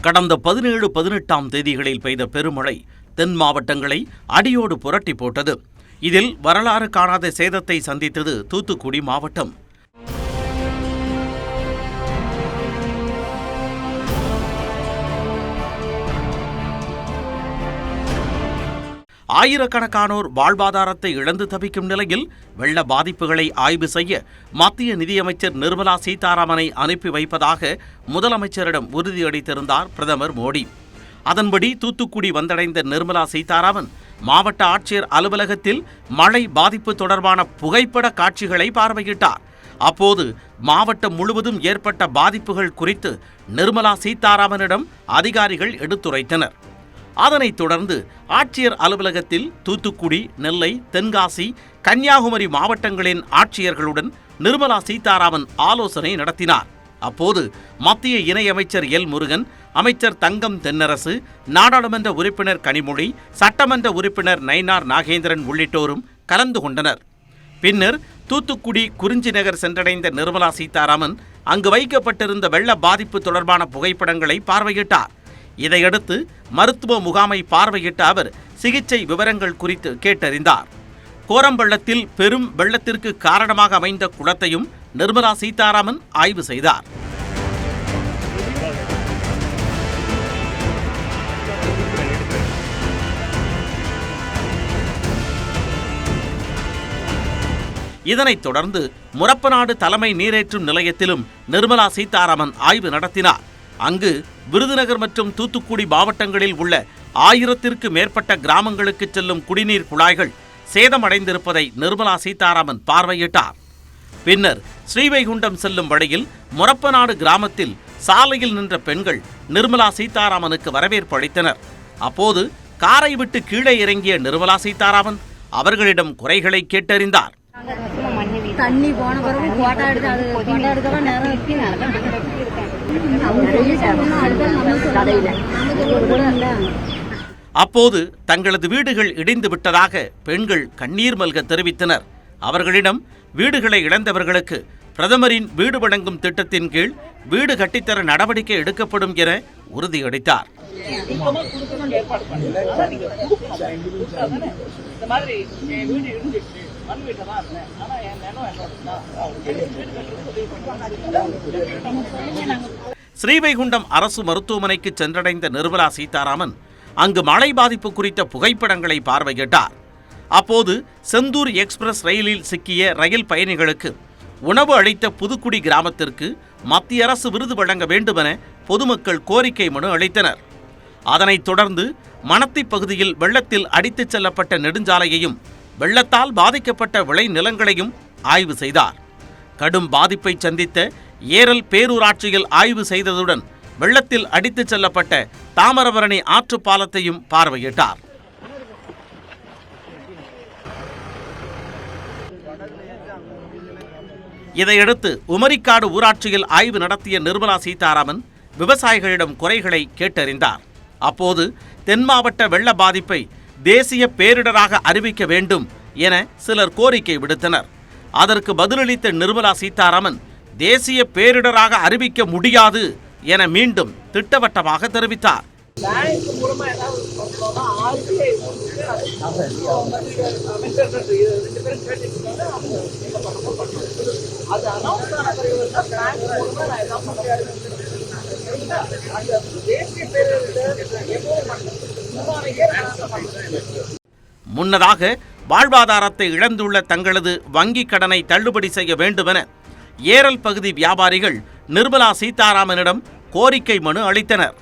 கடந்த பதினேழு பதினெட்டாம் தேதிகளில் பெய்த பெருமழை தென் மாவட்டங்களை அடியோடு புரட்டி போட்டது. இதில் வரலாறு காணாத சேதத்தை சந்தித்தது தூத்துக்குடி மாவட்டம். ஆயிரக்கணக்கானோர் வாழ்வாதாரத்தை இழந்து தவிக்கும் நிலையில் வெள்ள பாதிப்புகளை ஆய்வு செய்ய மத்திய நிதியமைச்சர் நிர்மலா சீதாராமனை அனுப்பி வைப்பதாக முதலமைச்சரிடம் உறுதியளித்திருந்தார் பிரதமர் மோடி. அதன்படி தூத்துக்குடி வந்தடைந்த நிர்மலா சீதாராமன் மாவட்ட ஆட்சியர் அலுவலகத்தில் மழை பாதிப்பு தொடர்பான புகைப்பட காட்சிகளை பார்வையிட்டார். அப்போது மாவட்டம் முழுவதும் ஏற்பட்ட பாதிப்புகள் குறித்து நிர்மலா சீதாராமனிடம் அதிகாரிகள் எடுத்துரைத்தனர். அதனைத் தொடர்ந்து ஆட்சியர் அலுவலகத்தில் தூத்துக்குடி நெல்லை தென்காசி கன்னியாகுமரி மாவட்டங்களின் ஆட்சியர்களுடன் நிர்மலா சீதாராமன் ஆலோசனை நடத்தினார். அப்போது மத்திய இணையமைச்சர் எல். முருகன் அமைச்சர் தங்கம் தென்னரசு நாடாளுமன்ற உறுப்பினர் கனிமொழி சட்டமன்ற உறுப்பினர் நயினார் நாகேந்திரன் உள்ளிட்டோரும் கலந்து கொண்டனர். பின்னர் தூத்துக்குடி குறிஞ்சி நகர் சென்றடைந்த நிர்மலா சீதாராமன் அங்கு வைக்கப்பட்டிருந்த வெள்ள பாதிப்பு தொடர்பான புகைப்படங்களை பார்வையிட்டார். இதையடுத்து மருத்துவ முகாமை பார்வையிட்ட அவர் சிகிச்சை விவரங்கள் குறித்து கேட்டறிந்தார். கோரம்பள்ளத்தில் பெரும் வெள்ளத்திற்கு காரணமாக அமைந்த குளத்தையும் நிர்மலா சீதாராமன் ஆய்வு செய்தார். இதனைத் தொடர்ந்து முரப்பநாடு தலைமை நீரேற்றும் நிலையத்திலும் நிர்மலா சீதாராமன் ஆய்வு நடத்தினார். அங்கு விருதுநகர் மற்றும் தூத்துக்குடி மாவட்டங்களில் உள்ள ஆயிரத்திற்கு மேற்பட்ட கிராமங்களுக்கு செல்லும் குடிநீர் குழாய்கள் சேதமடைந்திருப்பதை நிர்மலா சீதாராமன் பார்வையிட்டார். பின்னர் ஸ்ரீவைகுண்டம் செல்லும் வழியில் முரப்பநாடு கிராமத்தில் சாலையில் நின்ற பெண்கள் நிர்மலா சீதாராமனுக்கு வரவேற்பு அளித்தனர். அப்போது காரை விட்டு கீழே இறங்கிய நிர்மலா சீதாராமன் அவர்களிடம் குறைகளை கேட்டறிந்தார். தண்ணி போன பிறகு போட்டோ எடுத்து அது போட்டோ எடுக்கலாம் நேரம் இருக்கு. அப்போது தங்களது வீடுகள் இடிந்து விட்டதாக பெண்கள் கண்ணீர் மல்க தெரிவித்தனர். அவர்களிடம் வீடுகளை இழந்தவர்களுக்கு பிரதமரின் வீடு வழங்கும் திட்டத்தின் கீழ் வீடு கட்டித்தர நடவடிக்கை எடுக்கப்படும் என உறுதியளித்தார். இந்த மாதிரி வீடு மண் வீட்டில் தான் இருந்தேன். ஆனால் என் நிலம் என்னோட ஸ்ரீவைகுண்டம் அரசு மருத்துவமனைக்கு சென்றடைந்த நிர்மலா சீதாராமன் அங்கு மழை பாதிப்பு குறித்த புகைப்படங்களை பார்வையிட்டார். அப்போது செந்தூர் எக்ஸ்பிரஸ் ரயிலில் சிக்கிய ரயில் பயணிகளுக்கு உணவு அளித்த புதுக்குடி கிராமத்திற்கு மத்திய அரசு விருது வழங்க வேண்டுமென பொதுமக்கள் கோரிக்கை மனு அளித்தனர். அதனைத் தொடர்ந்து மணத்தி பகுதியில் வெள்ளத்தில் அடித்துச் செல்லப்பட்ட நெடுஞ்சாலையையும் வெள்ளத்தால் பாதிக்கப்பட்ட விளைநிலங்களையும் ஆய்வு செய்தார். கடும் பாதிப்பை சந்தித்த ஏரல் பேரூராட்சியில் ஆய்வு செய்ததுடன் வெள்ளத்தில் அடித்துச் செல்லப்பட்ட தாமரபரணி ஆற்று பாலத்தையும் பார்வையிட்டார். இதையடுத்து உமரிக்காடு ஊராட்சியில் ஆய்வு நடத்திய நிர்மலா சீதாராமன் விவசாயிகளிடம் குறைகளை கேட்டறிந்தார். அப்போது தென் மாவட்ட வெள்ள பாதிப்பை தேசிய பேரிடராக அறிவிக்க வேண்டும் என சிலர் கோரிக்கை விடுத்தனர். அதற்கு பதிலளித்த நிர்மலா சீதாராமன் தேசிய பேரிடராக அறிவிக்க முடியாது என மீண்டும் திட்டவட்டமாக தெரிவித்தார். அது அனௌன்ஸ் ஆன பிறகு பேங்க் நான் பண்ண அந்த தேசிய பேரிடர் முன்னதாக வாழ்வாதாரத்தை இழந்துள்ள தங்களது வங்கிக் கடனை தள்ளுபடி செய்ய வேண்டுமென ஏரல் பகுதி வியாபாரிகள் நிர்மலா சீதாராமனிடம் கோரிக்கை மனு அளித்தனர்.